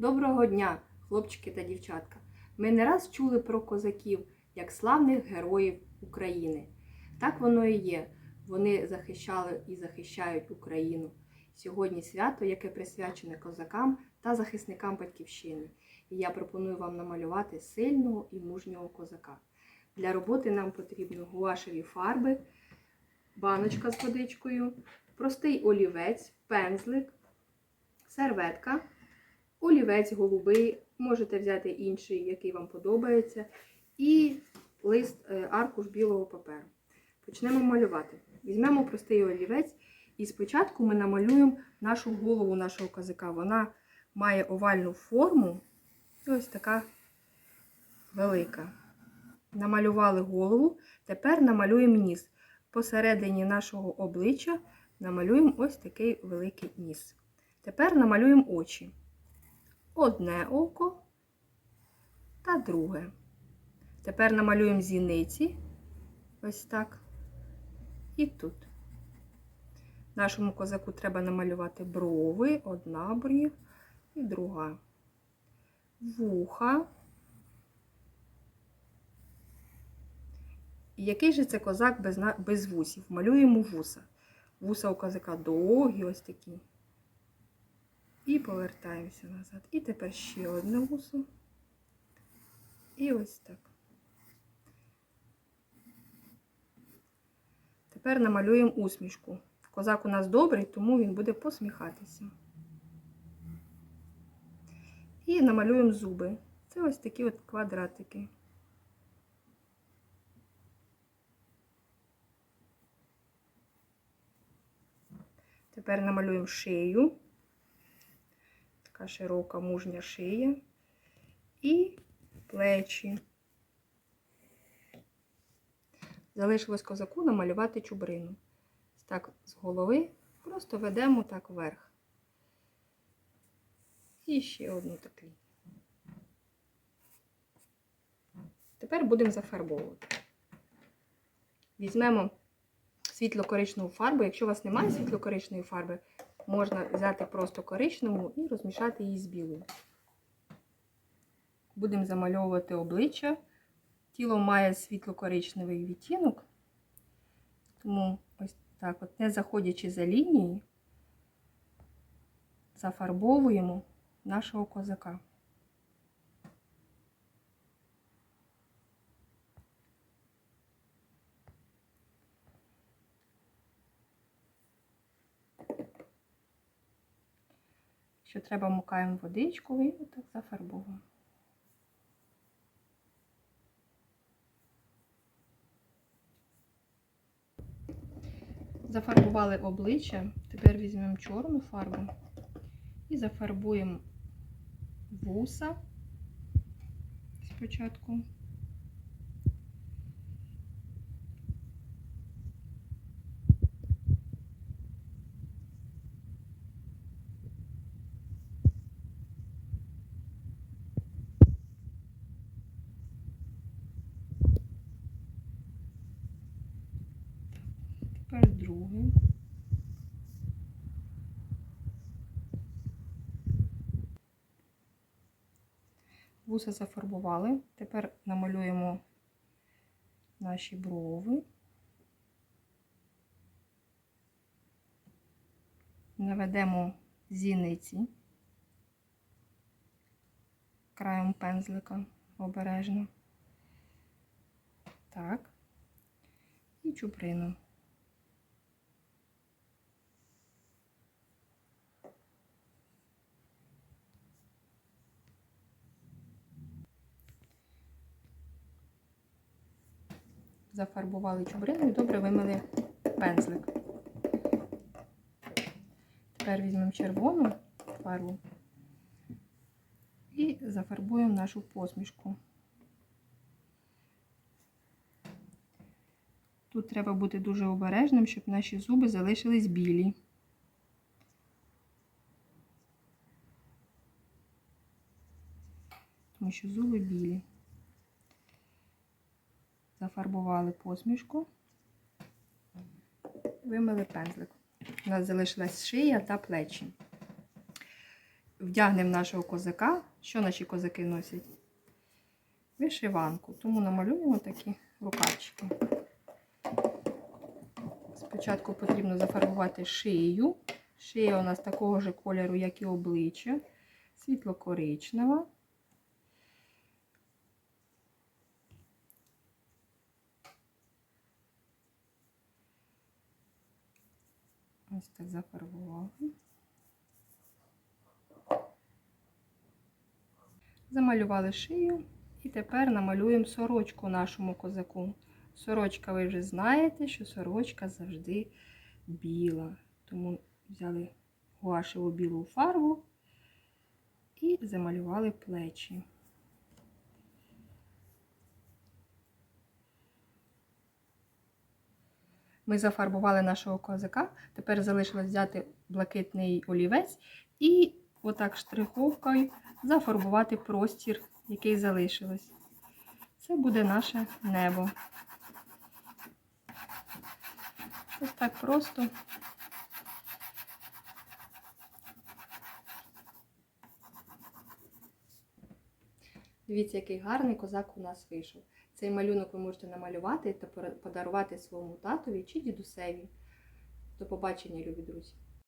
Доброго дня, хлопчики та дівчатка! Ми не раз чули про козаків як славних героїв України. Так воно і є. Вони захищали і захищають Україну. Сьогодні свято, яке присвячене козакам та захисникам батьківщини. І я пропоную вам намалювати сильного і мужнього козака. Для роботи нам потрібно гуашеві фарби, баночка з водичкою, простий олівець, пензлик, серветка, олівець голубий, можете взяти інший, який вам подобається, і лист е, аркуш білого паперу. Почнемо малювати. Візьмемо простий олівець, і спочатку ми намалюємо нашу голову нашого козака. Вона має овальну форму, і ось така велика. Намалювали голову, тепер намалюємо ніс. Посередині нашого обличчя намалюємо ось такий великий ніс. Тепер намалюємо очі. Одне око та друге. Тепер намалюємо зіниці. Ось так. І тут. Нашому козаку треба намалювати брови, одна брів і друга. Вуха. І який же це козак без, без вусів? Малюємо вуса. Вуса у козака довгі, ось такі. І повертаємося назад. І тепер ще одне вусо. І ось так. Тепер намалюємо усмішку. Козак у нас добрий, тому він буде посміхатися. І намалюємо зуби. Це ось такі от квадратики. Тепер намалюємо шию. Така широка мужня шия. І плечі. Залишилось козаку намалювати чубрину. Так, з голови просто ведемо так вверх. І ще одну таку. Тепер будемо зафарбовувати. Візьмемо світло-коричневу фарбу. Якщо у вас немає світло-коричневої фарби, можна взяти просто коричневу і розмішати її з білою. Будемо замальовувати обличчя. Тіло має світло-коричневий відтінок, тому ось так, от, не заходячи за лінії, зафарбовуємо нашого козака. Що треба, мукаємо водичку і так зафарбовуємо. Зафарбували обличчя, тепер візьмемо чорну фарбу і зафарбуємо вуса спочатку. Тепер другий. Вуса зафарбували. Тепер намалюємо наші брови. Наведемо зіниці краєм пензлика обережно. Так. І чуприну. Зафарбували чубрину і добре вимили пензлик. Тепер візьмемо червону фарбу і зафарбуємо нашу посмішку. Тут треба бути дуже обережним, щоб наші зуби залишились білі. Тому що зуби білі зафарбували посмішку, вимили пензлик. У нас залишилась шия та плечі. вдягнемо нашого козака. Що наші козаки носять? Вишиванку. Тому намалюємо такі рукавчики. Спочатку потрібно зафарбувати шию. Шия у нас такого ж кольору, як і обличчя, світло-коричнева. Ось так зафарбували. Замалювали шию і тепер намалюємо сорочку нашому козаку. Сорочка, ви вже знаєте, що сорочка завжди біла. Тому взяли гуашеву білу фарбу і замалювали плечі. Ми зафарбували нашого козака. Тепер залишилось взяти блакитний олівець і отак штриховкою зафарбувати простір, який залишилось. Це буде наше небо. Ось так просто. Дивіться, який гарний козак у нас вийшов. Цей малюнок ви можете намалювати та подарувати своєму татові чи дідусеві. До побачення, любі друзі!